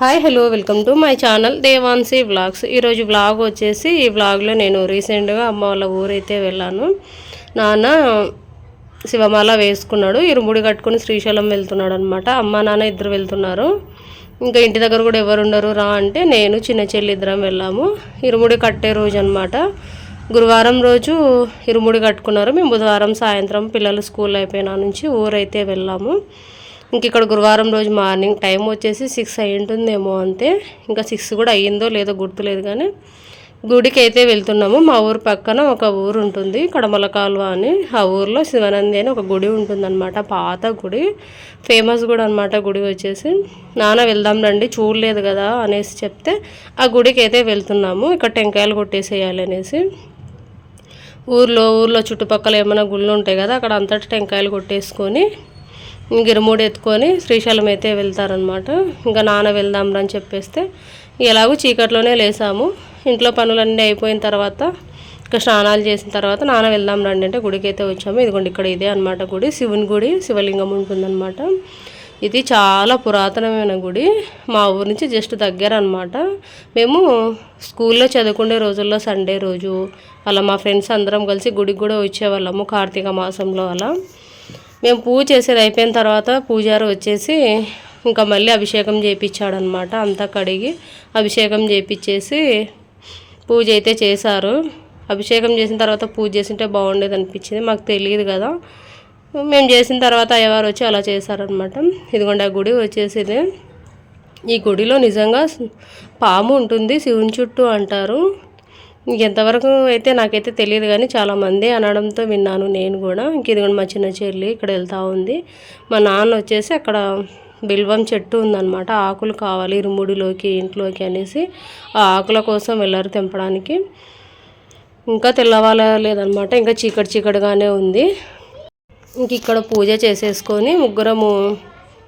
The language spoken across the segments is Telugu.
Hi hello welcome to my channel Devansi vlogs. ఈరోజు వ్లాగ్ వచ్చేసి ఈ వ్లాగ్లో నేను రీసెంట్గా అమ్మ వాళ్ళ ఊరైతే వెళ్ళాను. నాన్న శివమాల వేసుకున్నాడు. ఇరుముడి కట్టుకుని శ్రీశైలం వెళ్తున్నాడు అనమాట అమ్మ నాన్న ఇద్దరు వెళ్తున్నారు. ఇంకా ఇంటి దగ్గర కూడా ఎవరు ఉండరు రా అంటే నేను చిన్న చెల్లి ఇద్దరం వెళ్ళాము. ఇరుముడి కట్టే రోజు అనమాట గురువారం రోజు ఇరుముడి కట్టుకున్నారు. మేము బుధవారం సాయంత్రం పిల్లలు స్కూల్ అయిపోయిన నుంచి ఊరైతే వెళ్ళాము. ఇంక ఇక్కడ గురువారం రోజు మార్నింగ్ టైం వచ్చేసి సిక్స్ అయి ఉంటుందేమో అంతే. ఇంకా సిక్స్ కూడా అయ్యిందో లేదో గుర్తులేదు కానీ గుడికి అయితే వెళ్తున్నాము. మా ఊరు పక్కన ఒక ఊరు ఉంటుంది కడమల కాలువ అని. ఆ ఊర్లో శివనంది అని ఒక గుడి ఉంటుందన్నమాట పాత గుడి. ఫేమస్ కూడా అనమాట గుడి వచ్చేసి. నాన్న వెళ్దాం రండి చూడలేదు కదా అనేసి చెప్తే ఆ గుడికి అయితే వెళ్తున్నాము. ఇక్కడ టెంకాయలు కొట్టేసేయాలి అనేసి. ఊర్లో ఊర్లో చుట్టుపక్కల ఏమైనా గుళ్ళు ఉంటాయి కదా అక్కడ అంతటి టెంకాయలు కొట్టేసుకొని గిరమూడు ఎత్తుకొని శ్రీశైలం అయితే వెళ్తారనమాట ఇంకా నాన్న వెళ్దాం అని చెప్పేస్తే ఎలాగో చీకట్లోనే లేసాము. ఇంట్లో పనులన్నీ అయిపోయిన తర్వాత ఇంకా స్నానాలు చేసిన తర్వాత నాన్న వెళ్దాం రండి అంటే గుడికి అయితే వచ్చాము. ఇదిగోండి ఇక్కడ ఇదే అనమాట గుడి. శివుని గుడి శివలింగం ఉంటుందన్నమాట. ఇది చాలా పురాతనమైన గుడి. మా ఊరి నుంచి జస్ట్ దగ్గర అనమాట మేము స్కూల్లో చదువుకునే రోజుల్లో సండే రోజు అలా మా ఫ్రెండ్స్ అందరం కలిసి గుడికి కూడా వచ్చేవాళ్ళము కార్తీక మాసంలో అలా. మేము పూజ చేసేది అయిపోయిన తర్వాత పూజారి వచ్చేసి ఇంకా మళ్ళీ అభిషేకం చేయించాడనమాట అంతా కడిగి అభిషేకం చేయించేసి పూజ అయితే చేశారు. అభిషేకం చేసిన తర్వాత పూజ చేసింటే బాగుండేది అనిపించింది. మాకు తెలియదు కదా. మేము చేసిన తర్వాత అయ్యవారు వచ్చి అలా చేశారనమాట. ఇదిగోండి ఆ గుడి వచ్చేసి ఈ గుడిలో నిజంగా పాము ఉంటుంది శివుని చుట్టూ అంటారు. ఇంకెంతవరకు అయితే నాకైతే తెలియదు కానీ చాలామంది అనడంతో విన్నాను నేను కూడా. ఇంక ఇదిగోండి మా చిన్న చెల్లి ఇక్కడ వెళ్తూ ఉంది. మా నాన్న వచ్చేసి అక్కడ బిల్వం చెట్టు ఉందన్నమాట. ఆకులు కావాలి ఇరుముడిలోకి ఇంట్లోకి అనేసి ఆ ఆకుల కోసం వెళ్ళారు తెంపడానికి. ఇంకా తెల్లవాల లేదనమాట ఇంకా చీకటి చీకటిగానే ఉంది. ఇంక ఇక్కడ పూజ చేసేసుకొని ముగ్గురము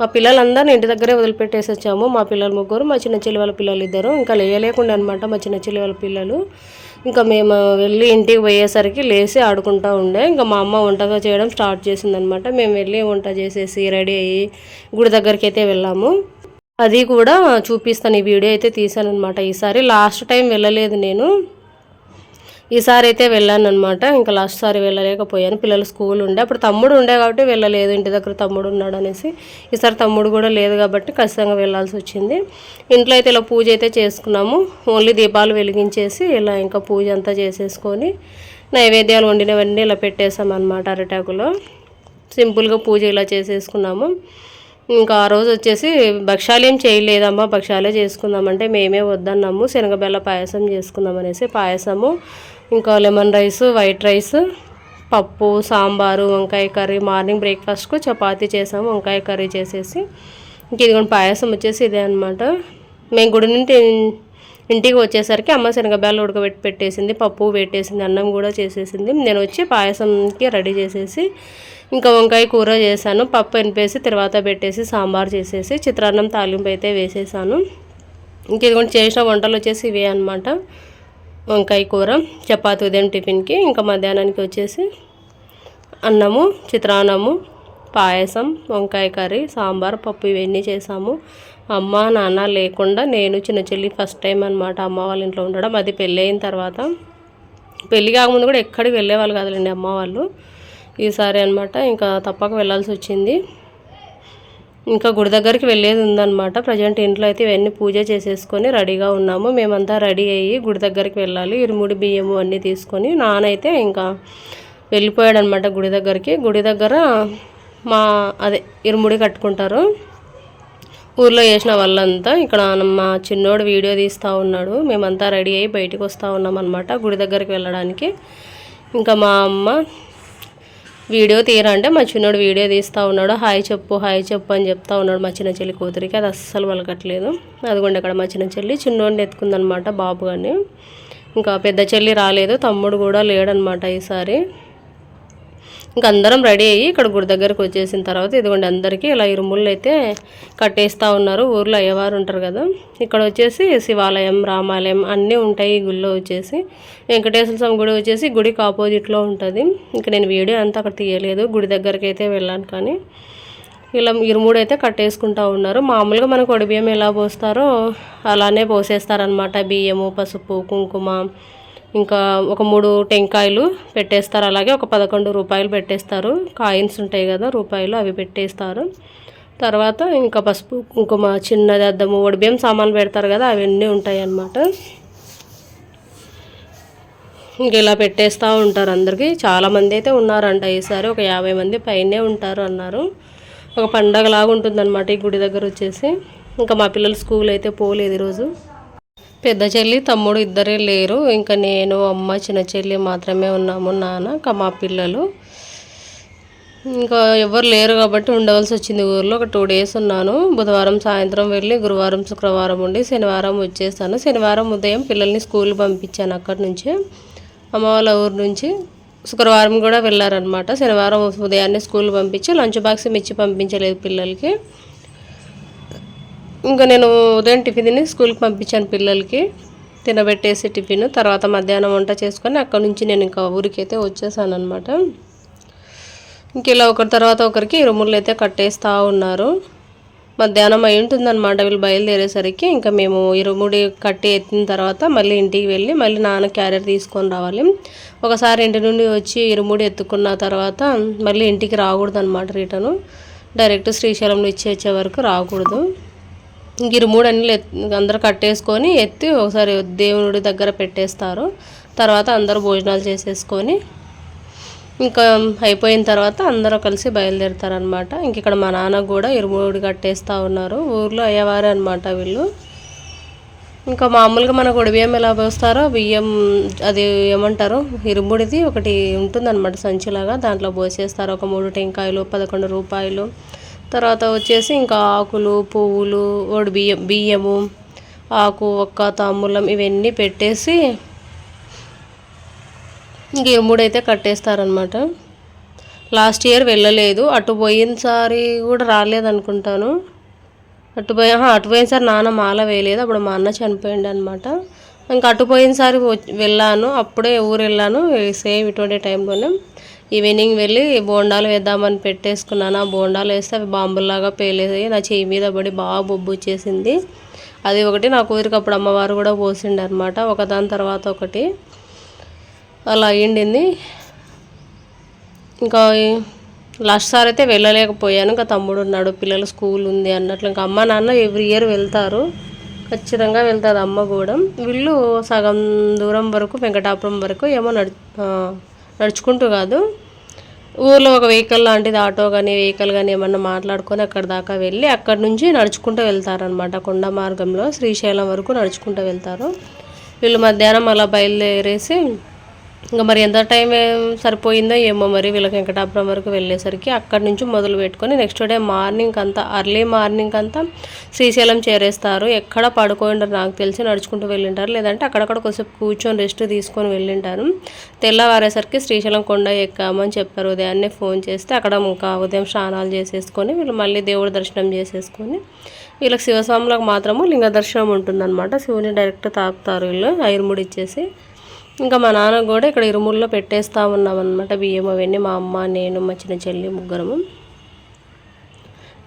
మా పిల్లలందరిని ఇంటి దగ్గరే వదిలిపెట్టేసి వచ్చాము. మా పిల్లలు ముగ్గురు మా చిన్న చెల్లి వాళ్ళ పిల్లలు ఇద్దరు. ఇంకా లేయలేకుండా అనమాట మా చిన్న చెల్లి వాళ్ళ పిల్లలు. ఇంకా మేము వెళ్ళి ఇంటికి పోయేసరికి లేచి ఆడుకుంటూ ఉండే. ఇంకా మా అమ్మ వంటగా చేయడం స్టార్ట్ చేసిందనమాట మేము వెళ్ళి వంట చేసేసి రెడీ అయ్యి గుడి దగ్గరికి అయితే వెళ్ళాము. అది కూడా చూపిస్తాను. ఈ వీడియో అయితే తీసాను అనమాట ఈసారి లాస్ట్ టైం వెళ్ళలేదు నేను. ఈసారి అయితే వెళ్ళాను అనమాట ఇంకా లాస్ట్ సారి వెళ్ళలేకపోయాను. పిల్లలు స్కూల్ ఉండే అప్పుడు తమ్ముడు ఉండే కాబట్టి వెళ్ళలేదు. ఇంటి దగ్గర తమ్ముడు ఉన్నాడు అనేసి. ఈసారి తమ్ముడు కూడా లేదు కాబట్టి ఖచ్చితంగా వెళ్ళాల్సి వచ్చింది. ఇంట్లో అయితే ఇలా పూజ అయితే చేసుకున్నాము. ఓన్లీ దీపాలు వెలిగించేసి ఇలా ఇంకా పూజ అంతా చేసేసుకొని నైవేద్యాలు వండినవన్నీ ఇలా పెట్టేసాం అనమాట అరిటాకులో సింపుల్గా పూజ ఇలా చేసేసుకున్నాము. ఇంకా ఆ రోజు వచ్చేసి భక్షాలు ఏం చేయలేదమ్మా. భక్షాలే చేసుకుందామంటే మేమే వద్దన్నాము. శనగబెల్ల పాయసం చేసుకుందాం అనేసి పాయసము ఇంకా లెమన్ రైస్ వైట్ రైస్ పప్పు సాంబారు వంకాయ కర్రీ మార్నింగ్ బ్రేక్ఫాస్ట్కు చపాతీ చేసాము వంకాయ కర్రీ చేసేసి. ఇంక ఇదిగోండి పాయసం వచ్చేసి ఇదే అనమాట మేము గుడి నుండి ఇంటికి వచ్చేసరికి అమ్మ శనగబ్యాలు ఉడకబెట్టి పెట్టేసింది పప్పు పెట్టేసింది అన్నం కూడా చేసేసింది. నేను వచ్చి పాయసంకి రెడీ చేసేసి ఇంకా వంకాయ కూర చేశాను పప్పు ఎనిపేసి తర్వాత పెట్టేసి సాంబార్ చేసేసి చిత్రాన్నం తాలింపు అయితే వేసేసాను. ఇంక ఇదిగోండి చేసిన వంటలు వచ్చేసి ఇవే అనమాట వంకాయ కూర చపాతి ఉదయం టిఫిన్కి ఇంకా మధ్యాహ్నానికి వచ్చేసి అన్నము చిత్రాన్నము పాయసం వంకాయ కర్రీ సాంబార్ పప్పు ఇవన్నీ చేసాము. అమ్మ నాన్న లేకుండా నేను చిన్న చెల్లి ఫస్ట్ టైం అనమాట అమ్మ వాళ్ళ ఇంట్లో ఉండడం. అది పెళ్ళి అయిన తర్వాత. పెళ్ళి కాకముందు కూడా ఎక్కడికి వెళ్ళేవాళ్ళు కాదులేండి అమ్మ వాళ్ళు. ఈసారి అనమాట ఇంకా తప్పక వెళ్ళాల్సి వచ్చింది. ఇంకా గుడి దగ్గరికి వెళ్ళేది ఉందన్నమాట. ప్రజెంట్ ఇంట్లో అయితే ఇవన్నీ పూజ చేసేసుకొని రెడీగా ఉన్నాము. మేమంతా రెడీ అయ్యి గుడి దగ్గరికి వెళ్ళాలి. ఇరుముడి బియ్యము అన్నీ తీసుకొని నానైతే ఇంకా వెళ్ళిపోయాడనమాట గుడి దగ్గరికి. గుడి దగ్గర మా అదే ఇరుముడి కట్టుకుంటారు. ఊర్లో వేసిన వాళ్ళంతా ఇక్కడ మా చిన్నోడు వీడియో తీస్తూ ఉన్నాడు. మేమంతా రెడీ అయ్యి బయటకు వస్తూ ఉన్నాం అనమాట గుడి దగ్గరికి వెళ్ళడానికి. ఇంకా మా అమ్మ వీడియో తీయరంటే మా చిన్నోడు వీడియో తీస్తూ ఉన్నాడు. హాయ్ చెప్పు హాయ్ చెప్పు అని చెప్తా ఉన్నాడు మా చిన్న చెల్లి కూతురికి. అది అస్సలు వలకట్లేదు. అదిగోండి అక్కడ మా చిన్న చెల్లి చిన్నోడిని ఎత్తుకుందనమాట బాబు కానీ ఇంకా పెద్ద చెల్లి రాలేదు తమ్ముడు కూడా లేడనమాట ఈసారి. ఇంకా అందరం రెడీ అయ్యి ఇక్కడ గుడి దగ్గరకు వచ్చేసిన తర్వాత ఇదిగోండి అందరికీ ఇలా ఇరుముళ్ళు అయితే కట్టేస్తూ ఉన్నారు. ఊర్లో అయ్యవారు ఉంటారు కదా. ఇక్కడ వచ్చేసి శివాలయం రామాలయం అన్నీ ఉంటాయి ఈ గుళ్ళో వచ్చేసి. వెంకటేశ్వర స్వామి గుడి వచ్చేసి గుడికి ఆపోజిట్లో ఉంటుంది. ఇంకా నేను వీడియో అంతా అక్కడ తీయలేదు. గుడి దగ్గరికి అయితే వెళ్ళాను కానీ ఇలా ఇరుముడు అయితే కట్టేసుకుంటూ ఉన్నారు. మామూలుగా మనకు వడి బియ్యం ఎలా పోస్తారో అలానే పోసేస్తారనమాట బియ్యము పసుపు కుంకుమ ఇంకా ఒక మూడు టెంకాయలు పెట్టేస్తారు. అలాగే ఒక పదకొండు రూపాయలు పెట్టేస్తారు. కాయిన్స్ ఉంటాయి కదా రూపాయలు అవి పెట్టేస్తారు. తర్వాత ఇంకా పసుపు కుంకుమ చిన్నది అద్దము బియ్యం సామాన్లు పెడతారు కదా అవన్నీ ఉంటాయి అన్నమాట. ఇంక ఇలా పెట్టేస్తూ ఉంటారు అందరికీ. చాలామంది అయితే ఉన్నారంట ఈసారి ఒక యాభై మంది పైనే ఉంటారు అన్నారు. ఒక పండగలాగా ఉంటుందన్నమాట ఈ గుడి దగ్గర వచ్చేసి. ఇంకా మా పిల్లలు స్కూల్ అయితే పోలేదు ఈరోజు. పెద్ద చెల్లి తమ్ముడు ఇద్దరే లేరు. ఇంకా నేను అమ్మ చిన్న చెల్లి మాత్రమే ఉన్నాము నాన్న ఇంకా మా పిల్లలు. ఇంకా ఎవరు లేరు కాబట్టి ఉండవలసి వచ్చింది ఊర్లో. ఒక టూ డేస్ ఉన్నాను. బుధవారం సాయంత్రం వెళ్ళి గురువారం శుక్రవారం ఉండి శనివారం వచ్చేస్తాను. శనివారం ఉదయం పిల్లల్ని స్కూల్ పంపించాను అక్కడి నుంచి. అమ్మ వాళ్ళ ఊరు నుంచి శుక్రవారం కూడా వెళ్ళారనమాట శనివారం ఉదయాన్నే స్కూల్ పంపించి లంచ్ బాక్స్ ఇచ్చి పంపించలేదు పిల్లలకి. ఇంకా నేను ఉదయం టిఫిన్ స్కూల్కి పంపించాను పిల్లలకి. తినబెట్టేసి టిఫిన్ తర్వాత మధ్యాహ్నం వంట చేసుకొని అక్కడ నుంచి నేను ఇంకా ఊరికి అయితే వచ్చేసాను అనమాట ఇంక ఇలా ఒకరి తర్వాత ఒకరికి రూములు అయితే కట్టేస్తూ ఉన్నారు. మధ్యాహ్నం అయి ఉంటుందన్నమాట వీళ్ళు బయలుదేరేసరికి. ఇంకా మేము ఇరుముడి కట్టి ఎత్తిన తర్వాత మళ్ళీ ఇంటికి వెళ్ళి మళ్ళీ నాన్న క్యారియర్ తీసుకొని రావాలి. ఒకసారి ఇంటి నుండి వచ్చి ఇరుముడి ఎత్తుకున్న తర్వాత మళ్ళీ ఇంటికి రాకూడదు అనమాట రిటర్ను. డైరెక్ట్ శ్రీశైలంలో ఇచ్చి వచ్చే వరకు రాకూడదు. ఇంక ఇరుముడు అన్ని అందరు కట్టేసుకొని ఎత్తి ఒకసారి దేవుడి దగ్గర పెట్టేస్తారు. తర్వాత అందరూ భోజనాలు చేసేసుకొని ఇంకా అయిపోయిన తర్వాత అందరూ కలిసి బయలుదేరుతారనమాట ఇంక ఇక్కడ మా నాన్న కూడా ఇరుముడి కట్టేస్తూ ఉన్నారు. ఊర్లో అయ్యేవారే అనమాట వీళ్ళు. ఇంకా మామూలుగా మనకు బియ్యం ఎలా పోస్తారో బియ్యం అది ఏమంటారు? ఇరుముడిది ఒకటి ఉంటుందన్నమాట సంచిలాగా. దాంట్లో పోసేస్తారు. ఒక మూడు టెంకాయలు పదకొండు రూపాయలు తర్వాత వచ్చేసి ఇంకా ఆకులు పువ్వులు ఒడి బియ్యం బియ్యము ఆకు ఒక్క తాంబూలం ఇవన్నీ పెట్టేసి ఇంక ఎమ్ముడైతే కట్టేస్తారనమాట లాస్ట్ ఇయర్ వెళ్ళలేదు. అటు పోయినసారి కూడా రాలేదనుకుంటాను. అటు పోయి అటు పోయినసారి నాన్న మాల వేయలేదు. అప్పుడు మా అన్న చనిపోయింది అనమాట ఇంకా అటు పోయినసారి వెళ్ళాను. అప్పుడే ఊరు వెళ్ళాను. సేమ్ ఇటువంటి టైంలోనే. ఈవినింగ్ వెళ్ళి బోండాలు వేద్దామని పెట్టేసుకున్నాను. ఆ బోండాలు వేస్తే అవి బాంబుల్లాగా పేలేసాయి నా చేయి మీద పడి బాగా బొబ్బు వచ్చేసింది. అది ఒకటి నా కూతురికి అప్పుడు అమ్మవారు కూడా పోసిండు అనమాట ఒకదాని తర్వాత ఒకటి. అలా అయ్యిండింది. ఇంకా లాస్ట్ సార్ అయితే వెళ్ళలేకపోయాను. ఇంకా తమ్ముడు ఉన్నాడు పిల్లలు స్కూల్ ఉంది అన్నట్లు. ఇంకా అమ్మ నాన్న ఎవ్రీ ఇయర్ వెళ్తారు. ఖచ్చితంగా వెళ్తుంది అమ్మ కూడా వీళ్ళు సగం దూరం వరకు వెంకటాపురం వరకు ఏమో నడు నడుచుకుంటూ కాదు. ఊర్లో ఒక వెహికల్ లాంటిది ఆటో కానీ వెహికల్ కానీ ఏమన్నా మాట్లాడుకొని అక్కడ దాకా వెళ్ళి అక్కడ నుంచి నడుచుకుంటూ వెళ్తారనమాట కొండ మార్గంలో శ్రీశైలం వరకు నడుచుకుంటూ వెళ్తారు. వీళ్ళు మధ్యాహ్నం అలా బయలుదేరేసి ఇంకా మరి ఎంత టైం సరిపోయిందో ఏమో మరి వీళ్ళకి వెంకటాపురం వరకు వెళ్ళేసరికి అక్కడి నుంచి మొదలు పెట్టుకొని నెక్స్ట్ డే మార్నింగ్ అంతా అర్లీ మార్నింగ్ అంతా శ్రీశైలం చేరేస్తారు. ఎక్కడ పడుకోండారు నాకు తెలిసి నడుచుకుంటూ వెళ్ళింటారు. లేదంటే అక్కడక్కడ కొంచెం కూర్చొని రెస్ట్ తీసుకొని వెళ్ళింటారు. తెల్లవారేసరికి శ్రీశైలం కొండ ఎక్కామని చెప్పారు. ఉదయాన్నే ఫోన్ చేస్తే అక్కడ ఇంకా ఉదయం స్నానాలు చేసేసుకొని వీళ్ళు మళ్ళీ దేవుడి దర్శనం చేసేసుకొని వీళ్ళకి శివస్వాములకు మాత్రము లింగ దర్శనం ఉంటుందన్నమాట. శివుని డైరెక్ట్ తాకుతారు వీళ్ళు ఐరుముడి ఇచ్చేసి ఇంకా మా నాన్న కూడా ఇక్కడ ఇరుముల్లో పెట్టేస్తూ ఉన్నాం అనమాట బియ్యం అవన్నీ మా అమ్మ నేను మా చిన్న చెల్లి ముగ్గురము.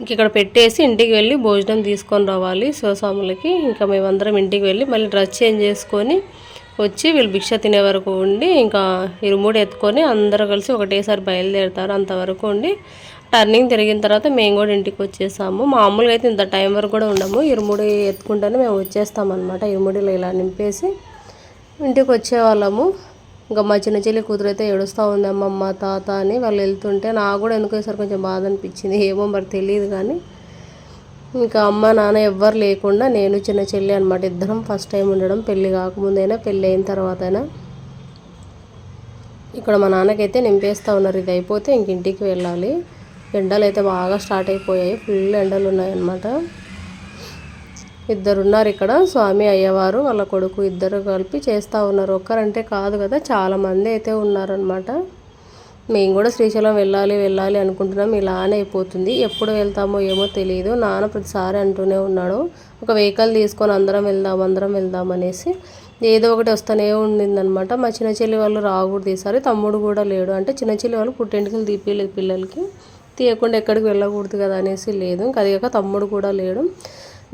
ఇంక ఇక్కడ పెట్టేసి ఇంటికి వెళ్ళి భోజనం తీసుకొని రావాలి శివస్వాములకి ఇంకా మేమందరం ఇంటికి వెళ్ళి మళ్ళీ డ్రెస్ చేంజ్ చేసుకొని వచ్చి వీళ్ళు భిక్ష తినే వరకు ఉండి ఇంకా ఇరుముడు ఎత్తుకొని అందరూ కలిసి ఒకటేసారి బయలుదేరుతారు అంతవరకు ఉండి. టర్నింగ్ తిరిగిన తర్వాత మేము కూడా ఇంటికి వచ్చేసాము. మామూలుగా అయితే ఇంత టైం వరకు కూడా ఉండము. ఇరుముడి ఎత్తుకుంటేనే మేము వచ్చేస్తామన్నమాట. ఇరుముడిలో ఇలా నింపేసి ఇంటికి వచ్చేవాళ్ళము. ఇంకా మా చిన్న చెల్లి కూతురు అయితే ఏడుస్తూ ఉంది అమ్మమ్మ తాత అని వాళ్ళు వెళ్తుంటే నాకు కూడా ఎందుకోసారి కొంచెం బాధ అనిపించింది. ఏమో మరి తెలియదు కానీ ఇంకా అమ్మ నాన్న ఎవ్వరు లేకుండా నేను చిన్న చెల్లి అనమాట ఇద్దరం ఫస్ట్ టైం ఉండడం పెళ్ళి కాకముందైనా పెళ్ళి అయిన తర్వాతైనా. ఇక్కడ మా నాన్నకైతే నింపేస్తూ ఉన్నారు. ఇది అయిపోతే ఇంక ఇంటికి వెళ్ళాలి. ఎండలు అయితే బాగా స్టార్ట్ అయిపోయాయి. ఫుల్ ఎండలు ఉన్నాయన్నమాట ఇద్దరు ఉన్నారు ఇక్కడ. స్వామి అయ్యవారు వాళ్ళ కొడుకు ఇద్దరు కలిపి చేస్తూ ఉన్నారు. ఒక్కరంటే కాదు కదా చాలామంది అయితే ఉన్నారనమాట మేము కూడా శ్రీశైలం వెళ్ళాలి వెళ్ళాలి అనుకుంటున్నాం. ఇలానే అయిపోతుంది. ఎప్పుడు వెళ్తామో ఏమో తెలియదు నాన్న ప్రతిసారి అంటూనే ఉన్నాడు. ఒక వెహికల్ తీసుకొని అందరం వెళ్దాం అందరం వెళ్దాం అనేసి ఏదో ఒకటి వస్తూనే ఉండిందనమాట మా చిన్న చెల్లి వాళ్ళు రాకూడదు ఈసారి. తమ్ముడు కూడా లేడు. అంటే చిన్న చెల్లి వాళ్ళు పుట్టింటికి తీపియలేదు పిల్లలకి తీయకుండా ఎక్కడికి వెళ్ళకూడదు కదా అనేసి లేదు. ఇంకా అది కాక తమ్ముడు కూడా లేడు.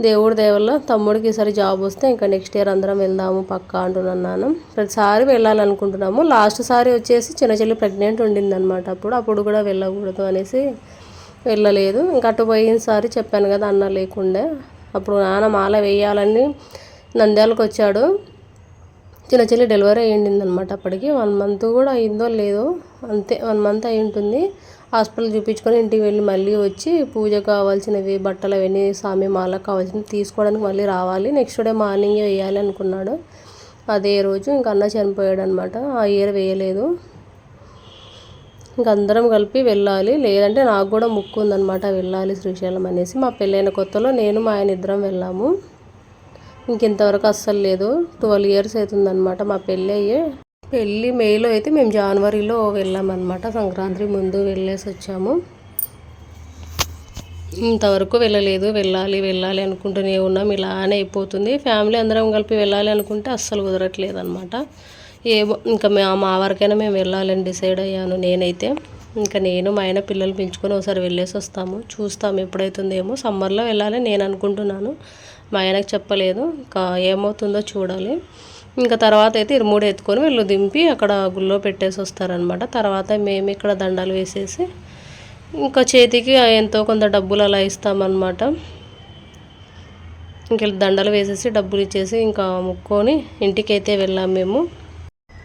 దేవుడి దేవుల్లో తమ్ముడికి ఈసారి జాబ్ వస్తే ఇంకా నెక్స్ట్ ఇయర్ అందరం వెళ్దాము పక్కా అంటున్నాను ప్రతిసారి వెళ్ళాలనుకుంటున్నాము. లాస్ట్ సారి వచ్చేసి చిన్న చెల్లి ప్రెగ్నెంట్ ఉండిందనమాట అప్పుడు. అప్పుడు కూడా వెళ్ళకూడదు అనేసి వెళ్ళలేదు. ఇంకా అటు పోయినసారి చెప్పాను కదా అన్న లేకుండే. అప్పుడు నాన్న మాల వేయాలని నంద్యాలకు వచ్చాడు. చిన్న చెల్లి డెలివరీ అయ్యిందనమాట అప్పటికి. వన్ మంత్ కూడా అయిందో లేదో అంతే వన్ మంత్ అయి ఉంటుంది హాస్పిటల్ చూపించుకొని ఇంటికి వెళ్ళి మళ్ళీ వచ్చి పూజ కావాల్సినవి బట్టలు అవన్నీ స్వామి మాల కావాల్సినవి తీసుకోవడానికి మళ్ళీ రావాలి. నెక్స్ట్ డే మార్నింగ్ వేయాలి అనుకున్నాడు. అదే రోజు ఇంక అన్న చనిపోయాడు అనమాట ఆ ఇయర్ వేయలేదు. ఇంక అందరం కలిపి వెళ్ళాలి. లేదంటే నాకు కూడా ముక్కు ఉందనమాట వెళ్ళాలి శ్రీశైలం అనేసి. మా పెళ్ళైన కొత్తలో నేను మా ఆయన ఇద్దరం వెళ్ళాము. ఇంకెంతవరకు అస్సలు లేదు. ట్వెల్వ్ ఇయర్స్ అవుతుందన్నమాట మా పెళ్ళి అయ్యే పెళ్ళి మేలో అయితే మేము జనవరిలో వెళ్ళామన్నమాట. సంక్రాంతి ముందు వెళ్ళేసి వచ్చాము. ఇంతవరకు వెళ్ళలేదు. వెళ్ళాలి వెళ్ళాలి అనుకుంటూనే ఉన్నాం. ఇలానే అయిపోతుంది. ఫ్యామిలీ అందరం కలిపి వెళ్ళాలి అనుకుంటే అస్సలు కుదరట్లేదు అనమాట ఏమో ఇంకా మా వరకైనా మేము వెళ్ళాలని డిసైడ్ అయ్యాను నేనైతే. ఇంకా నేను మా ఆయన పిల్లలు పెంచుకొని ఒకసారి వెళ్ళేసి వస్తాము. చూస్తాము ఎప్పుడైతుందేమో. సమ్మర్లో వెళ్ళాలని నేను అనుకుంటున్నాను. మా ఆయనకు చెప్పలేదు. ఇంకా ఏమవుతుందో చూడాలి. ఇంకా తర్వాత అయితే ఇరుమూడు ఎత్తుకొని వీళ్ళు దింపి అక్కడ గుళ్ళో పెట్టేసి వస్తారనమాట తర్వాత మేము ఇక్కడ దండాలు వేసేసి ఇంకా చేతికి ఎంతో కొంత డబ్బులు అలా ఇస్తామన్నమాట. ఇంక దండలు వేసేసి డబ్బులు ఇచ్చేసి ఇంకా ముక్కొని ఇంటికైతే వెళ్ళాం మేము.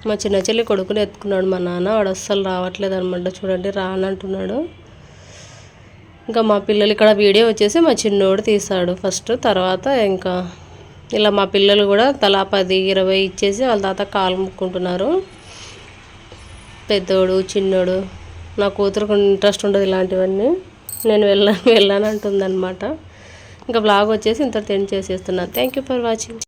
మా చిన్న చెల్లి కొడుకుని ఎత్తుకున్నాడు మా నాన్న. వాడు అస్సలు రావట్లేదు అనమాట చూడండి రానంటున్నాడు ఇంకా మా పిల్లలు ఇక్కడ వీడియో వచ్చేసి మా చిన్నోడు తీశాడు ఫస్ట్. తర్వాత ఇంకా ఇలా మా పిల్లలు కూడా తలా పది ఇరవై ఇచ్చేసి వాళ్ళ తాత కాలు ముక్కుంటున్నారు. పెద్దోడు చిన్నోడు. నా కూతురుకు ఇంట్రెస్ట్ ఉండదు ఇలాంటివన్నీ. నేను వెళ్ళాను వెళ్ళాను అంటుందన్నమాట ఇంకా బ్లాగ్ వచ్చేసి ఇంత తెండి చేసేస్తున్నాను. Thank you for watching